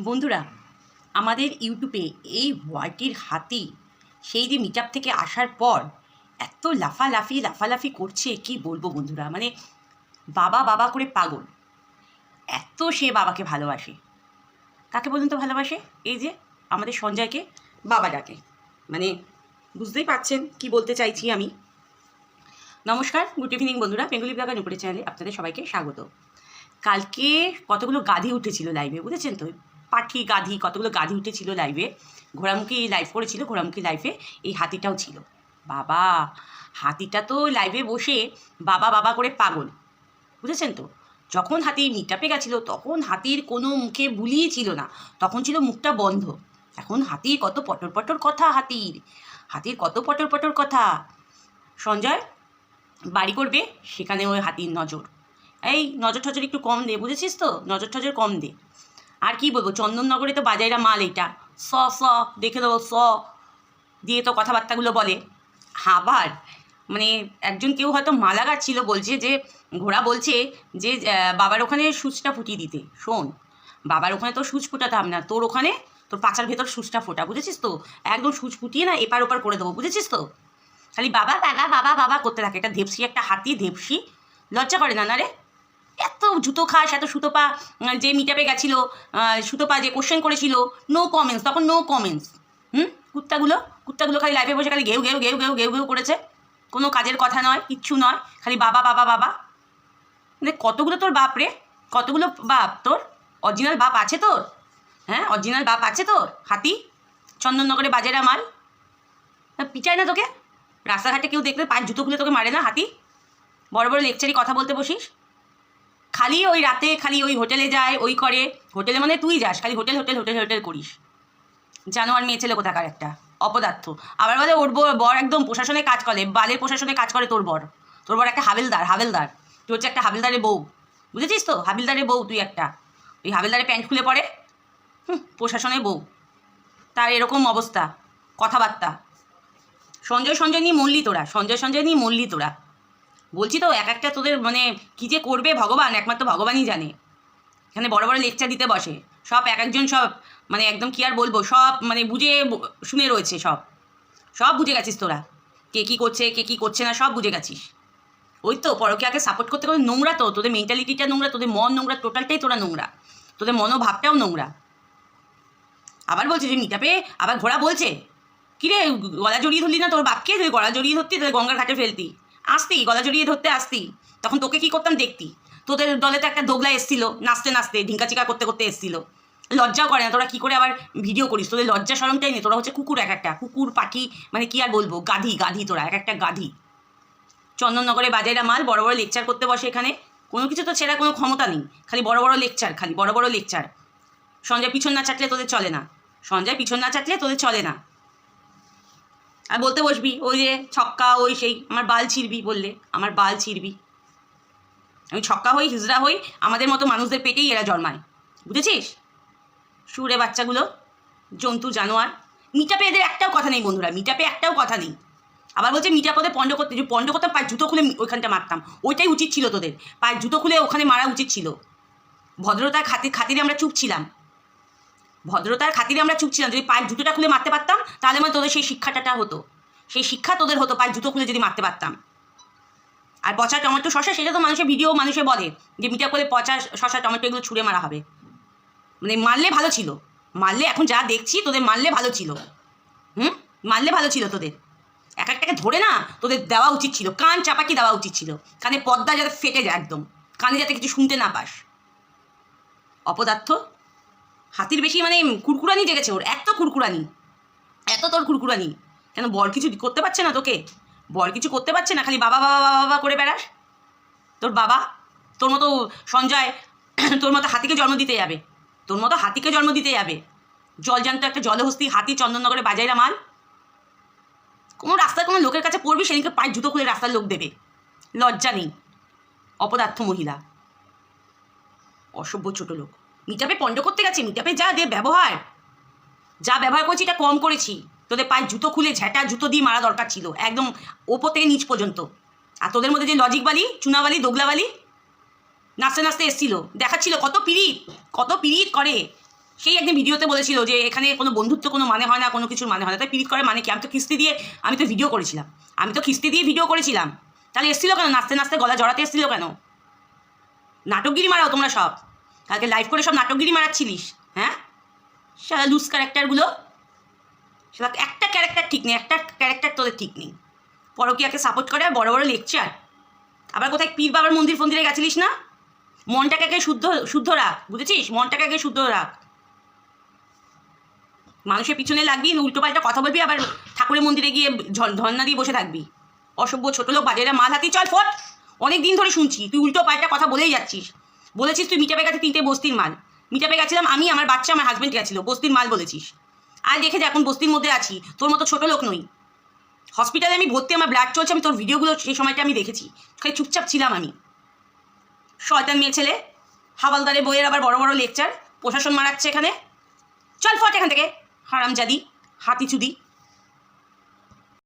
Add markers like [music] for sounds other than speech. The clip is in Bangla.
বন্ধুরা, আমাদের ইউটিউবে এই হোয়াইটির হাতি, সেই যে মিট থেকে আসার পর এত লাফালাফি লাফালাফি করছে, কি বলব বন্ধুরা? মানে বাবা বাবা করে পাগল। এত সে বাবাকে ভালোবাসে। কাকে বলুন তো ভালোবাসে? এই যে আমাদের সঞ্জয়কে, বাবা ডাকে। মানে বুঝতেই পারছেন কি বলতে চাইছি আমি। নমস্কার, গুড ইভিনিং বন্ধুরা, বেঙ্গলি ব্লগার উপরে চ্যানেলে আপনাদের সবাইকে স্বাগত। কালকে কতগুলো গাধি উঠেছিল লাইভে বুঝেছেন তো? পাঠি গাধি, কতগুলো গাধি উঠেছিল লাইভে ঘোড়ামুখী লাইভ করেছিল, ঘোড়ামুখী লাইভে এই হাতিটাও ছিল। বাবা, হাতিটা তো লাইভে বসে বাবা বাবা করে পাগল। বুঝেছেন তো? যখন হাতি মিটাপে গেছিল, তখন হাতির কোনো মুখে বুলিয়ে ছিল না। তখন ছিল মুখটা বন্ধ। এখন হাতির কত পটর পটর কথা হাতির। হাতির কত পটর পটর কথা। সঞ্জয়, বাড়ি করবে সেখানে ওই হাতির নজর। এই নজর ঠজর একটু কম দে, বুঝেছিস তো? নজর ঠজর কম দে। আর কি বলব, চন্দননগরে তো বাজাইরা মাল এইটা। স স, দেখে দেবো, স, দিয়ে তো কথাবার্তাগুলো বলে। আবার মানে একজন কেউ হয়তো মালা গাচ্ছিল বলছে যে, ঘোড়া বলছে যে বাবার ওখানে সুচটা ফুটিয়ে দিতে, শোন, বাবার ওখানে তো সুচ ফুটাতাম না, তোর ওখানে তোর পাচার ভেতর সুচটা ফোটা, বুঝেছিস তো? একদম সুচ ফুটিয়ে না এপার ওপার করে দেবো, বুঝেছিস তো? খালি বাবা বাবা বাবা বাবা করতে থাকে, একটা ধেপসি, একটা হাতি ধেপসি। লজ্জা করে না না রে? এত জুতো খাস, এত সুতোপা যে মিটাপে গেছিল সুতোপা যে কোশ্চেন করেছিল নো কমেন্টস তখন নো কমেন্টস হুম? কুত্তাগুলো? কুত্তাগুলো খালি লাইফে বসে খালি ঘেউ ঘেউ ঘেউ ঘেউ ঘেউ ঘেউ করেছে। কোনো কাজের কথা নয়, কিচ্ছু নয়, খালি বাবা বাবা বাবা। মানে কতগুলো তোর বাপ রে? কতগুলো বাপ? তোর অরিজিনাল বাপ আছে তোর? হ্যাঁ অরিজিনাল বাপ আছে তোর? হাতি? চন্দননগরে বাজেরা মাল? পিটায় না তোকে? রাস্তাঘাটে কেউ দেখলে পায়ের জুতো খুলে তোকে মারে না হাতি? বড় বড় লেকচারি কথা বলতে বসিস? খালি ওই রাতে, খালি ওই হোটেলে যায়, ওই করে। হোটেলে মানে তুই যাস, খালি হোটেল হোটেল হোটেল হোটেল করিস। জানোয়ার মেয়ে, ছেলে কোথাকার একটা? অপদার্থ। আবার বলে ওর বর একদম প্রশাসনে কাজ করে, বালের প্রশাসনে কাজ করে তোর বর। তোর বর একটা হাবেলদার হাবেলদার। তুই হচ্ছে একটা হাবেলদারের বউ। বুঝেছিস তো? হাবিলদারের বউ তুই একটা। ওই হাবেলদারের প্যান্ট খুলে পড়ে হুম, প্রশাসনের বউ। তার এরকম অবস্থা, কথাবার্তা। সঞ্জয় সঞ্জয় নিয়ে মরলি তোরা, সঞ্জয় সঞ্জয় নিয়ে মরলি তোরা। বলছি তো, এক একটা তোদের মানে কী যে করবে ভগবান? একমাত্র ভগবানই জানে। এখানে বড় বড় লেকচার দিতে বসে। সব এক একজন সব মানে একদম কি আর বলব, সব মানে বুঝে শুনে রয়েছে সব। সব বুঝে গেছিস তোরা। কে কী করছে, কে কী করছে না, সব বুঝে গেছিস। ওই তো পরকে সাপোর্ট করতে করতে নোংরা তো, তোদের মেন্টালিটিটা নোংরা, তোদের মন নোংরা টোটালটাই তোরা নোংরা। তোদের মনোভাবটাও নোংরা। আবার বলছে যে মিটাপে আবার ঘোড়া বলছে, কিরে, গলা জড়িয়ে ধরলি না তোর বাপকে? তুই গলা জড়িয়ে ধরতি, তাহলে গঙ্গার ঘাটে ফেলতি। আসতি, গলা জড়িয়ে ধরতে আসতি। তখন তোকে কি করতাম দেখতি? তোদের দলে তো একটা দোগলা এসছিল, নাচতে নাচতে, ঢিঙ্কাচিকা করতে করতে এসছিল। লজ্জাও করে না, তোরা কী করে আবার ভিডিও করিস? তোদের লজ্জা সরমটাই নেই, তোরা হচ্ছে কুকুর এক একটা, কুকুর, পাখি মানে কি আর বলব, গাধি গাধি তোরা, এক একটা গাধি। চন্দননগরে বাজাইরা মাল, বড় বড় লেকচার করতে বসে এখানে। কোনো কিছু তো ছেড়া কোনো ক্ষমতা নেই, খালি বড় বড় লেকচার, খালি বড় বড় লেকচার। সঞ্জয় পিছন না চাটলে তোদের চলে না। সঞ্জয় পিছন না চাটলে তোদের চলে না। আর বলতে বসবি, ওই যে ছক্কা, ওই সেই, আমার বাল ছিঁড়বি বললে, আমার বাল ছিঁড়বি। আমি ছক্কা হই হিজড়া হই, আমাদের মতো মানুষদের পেটেই এরা জন্মায়। বুঝেছিস? সুরে বাচ্চাগুলো, জন্তু, জানোয়ার। মিটাপে এদের একটাও কথা নেই বন্ধুরা মিটাপে একটাও কথা নেই। আবার বলছে মিটাপদে পণ্ড করতে, যে পণ্ড করতাম, পায়ের জুতো খুলে ওইখানটা মারতাম। ওইটাই উচিত ছিল তোদের। পায়ে জুতো খুলে ওখানে মারা উচিত ছিল। ভদ্রতার খাতির খাতিরে আমরা চুপ ছিলাম। ভদ্রতার খাতিরে আমরা চুপ ছিলাম যদি পায়ের জুতোটা খুলে মারতে পারতাম, তাহলে মানে তোদের সেই শিক্ষাটা হতো। সেই শিক্ষা তোদের হতো, পায়ের জুতো খুলে যদি মারতে পারতাম। আর পচা টমেটো শশা সেটা তো মানুষের ভিডিও, মানুষে বলে যে মিটা করে পচা শশা টমেটো এগুলো ছুঁড়ে মারা হবে। মানে মারলে ভালো ছিল। মারলে এখন যা দেখছি, তোদের মারলে ভালো ছিল। হুম? মারলে ভালো ছিল তোদের। এক একটাকে ধরে না, তোদের দেওয়া উচিত ছিল। কান চাপাকি দেওয়া উচিত ছিল। কানে পর্দা যাতে ফেটে যায় একদম। কানে যাতে কিছু শুনতে না পাস। অপদার্থ হাতির বেশি মানে কুরকুরানি জেগেছে ওর, এত কুরকুরানি, এত তোর কুরকুরানি। কেন বর কিছু করতে পারছে না তোকে? বর কিছু করতে পারছে না? খালি বাবা বাবা বাবা বাবা করে বেড়াস। তোর বাবা, তোর মতো সঞ্জয়, [clears throat] তোর মতো হাতিকে জন্ম দিতে যাবে। তোর মতো হাতিকে জন্ম দিতে যাবে। জলজান্ত একটা জলহস্তি হাতি চন্দননগরে বাজাইরা মাল। কোনো রাস্তায় কোনো লোকের কাছে পড়বি, সেদিনকে পায়ের জুতো খুলে রাস্তার লোক দেবে। লজ্জা নেই। অপদার্থ মহিলা। অসভ্য ছোট লোক। মিটাপে পণ্ড করতে গেছে মিটাপে যা দে, ব্যবহার। যা ব্যবহার করেছি, এটা কম করেছি। তোদের পায়ের জুতো খুলে ঝ্যাঁটা, জুতো দিয়ে মারা দরকার ছিল, একদম ওপর থেকে নিচ পর্যন্ত। আর তোদের মধ্যে যে লজিক বালি, চুনাবালি দোগলাবালি নাচতে নাচতে এসছিল, দেখাচ্ছিল কত পিরিত কত পিরিত করে। সেই একদিন ভিডিওতে বলেছিল যে, এখানে কোনো বন্ধুত্ব কোনো মানে হয় না, কোনো কিছুর মানে হয় না। তাই পিরিত করে মানে কি? আমি তো কিস্তি দিয়ে, আমি তো ভিডিও করেছিলাম। আমি তো কিস্তি দিয়ে ভিডিও করেছিলাম। তাহলে এসেছিল কেন? নাচতে নাচতে গলা জড়াতে এসেছিল কেন? নাটকগিরি মারাও তোমরা সব। কালকে লাইভ করে সব নাটকগিরি মারাচ্ছিলিস হ্যাঁ? সারা লুজ ক্যারেক্টারগুলো সেটা একটা ক্যারেক্টার ঠিক নেই, একটা ক্যারেক্টার তোদের ঠিক নেই। পরকিয়াকে সাপোর্ট করে আর বড় বড় লেকচার আবার কোথায় পীর বাবার মন্দির ফন্দিরে গেছিলিস না? মনটাকে আগে শুদ্ধ শুদ্ধ রাখ, বুঝেছিস? মনটাকে আগে শুদ্ধ রাখ। মানুষের পিছনে লাগবি উল্টো পাল্টা কথা বলবি, আবার ঠাকুরের মন্দিরে গিয়ে ধর্ণা দিয়ে বসে থাকবি। অসভ্য ছোটো লোক বাজারে মাল হাতি চল, ফট! অনেক দিন ধরে শুনছি, তুই উল্টো পাল্টা কথা বলেই যাচ্ছিস। বলেছিস তুই মিটাপে গেছে তিনটে বস্তির মাল। মিটাপে গেছিলাম, আমি, আমার বাচ্চা, আমার হাজব্যান্ড গেছিল, বস্তির মাল বলেছিস। আর দেখে যে, এখন বস্তির মধ্যে আছি, তোর মতো ছোট লোক নই। হসপিটালে আমি ভর্তি, আমার ব্লাড চলছে, আমি তোর ভিডিওগুলো সেই সময়টা আমি দেখেছি। খালি চুপচাপ ছিলাম আমি। শয়তান মেয়ে ছেলে হাওয়ালদারে বইয়ের আবার বড় বড় লেকচার প্রশাসন মারাচ্ছে এখানে। চল ফট এখান থেকে, হারামজাদি হাতি চুদি